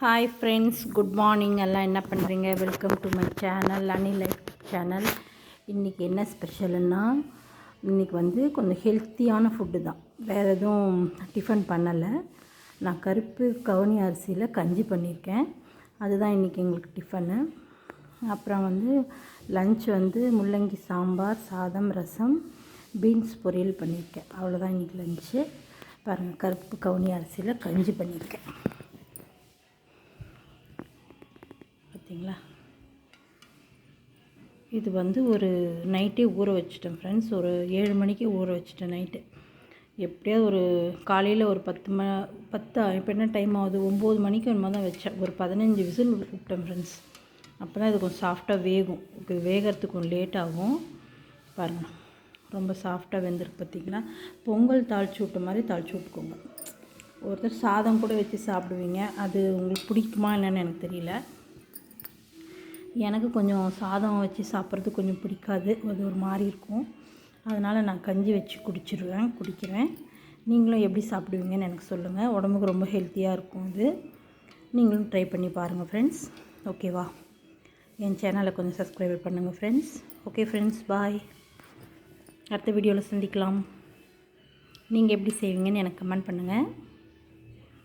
Hi friends good morning எல்லாம் என்ன பண்ணுறீங்க welcome to my channel Ani life channel இன்றைக்கி என்ன ஸ்பெஷலுன்னா இன்றைக்கி வந்து கொஞ்சம் ஹெல்த்தியான ஃபுட்டு தான். வேறு எதுவும் டிஃபன் பண்ணலை. நான் கருப்பு கவுனி அரிசியில் கஞ்சி பண்ணியிருக்கேன். அதுதான் இன்றைக்கி எங்களுக்கு டிஃபனு அப்புறம் வந்து லஞ்ச் வந்து முள்ளங்கி சாம்பார் சாதம் ரசம் பீன்ஸ் பொரியல் பண்ணியிருக்கேன். அவ்வளோதான் இன்றைக்கி லஞ்சு பாருங்கள் கருப்பு கவுனி அரிசியில் கஞ்சி பண்ணியிருக்கேன். பார்த்தீங்களா இது வந்து ஒரு நைட்டே ஊற வச்சிட்டேன் ஃப்ரெண்ட்ஸ் ஒரு ஏழு மணிக்கு ஊற வச்சிட்டேன் நைட்டு எப்படியாவது ஒரு காலையில் ஒரு பத்து ம பத்து இப்போ என்ன டைம் ஆகுது? ஒம்பது மணிக்கு என்னமோ தான் வச்சேன். ஒரு பதினஞ்சு விசில் விட்டேன் ஃப்ரெண்ட்ஸ் அப்போ தான் இது கொஞ்சம் சாஃப்டாக வேகும். வேகிறதுக்கு கொஞ்சம் லேட் ஆகும். பாருங்கள் ரொம்ப சாஃப்டாக வெந்திருக்கு பார்த்தீங்களா பொங்கல் தாளிச்சு விட்ட மாதிரி தாளிச்சு விட்டுக்கோங்க. ஒருத்தர் சாதம் கூட வச்சு சாப்பிடுவீங்க. அது உங்களுக்கு பிடிக்குமா என்னென்னு எனக்கு தெரியல. எனக்கு கொஞ்சம் சாதம் வச்சு சாப்பிட்றது கொஞ்சம் பிடிக்காது. அது ஒரு மாதிரி இருக்கும். அதனால் நான் கஞ்சி வச்சு குடிச்சிடுவேன் குடிக்கிறேன். நீங்களும் எப்படி சாப்பிடுவீங்கன்னு எனக்கு சொல்லுங்கள் உடம்புக்கு ரொம்ப ஹெல்த்தியாக இருக்கும் இது நீங்களும் ட்ரை பண்ணி பாருங்கள் ஃப்ரெண்ட்ஸ் ஓகேவா என் சேனலை கொஞ்சம் சப்ஸ்கிரைப் பண்ணுங்கள் ஃப்ரெண்ட்ஸ் ஓகே ஃப்ரெண்ட்ஸ் பாய் அடுத்த வீடியோவில் சந்திக்கலாம். நீங்கள் எப்படி செய்வீங்கன்னு எனக்கு கமெண்ட் பண்ணுங்கள்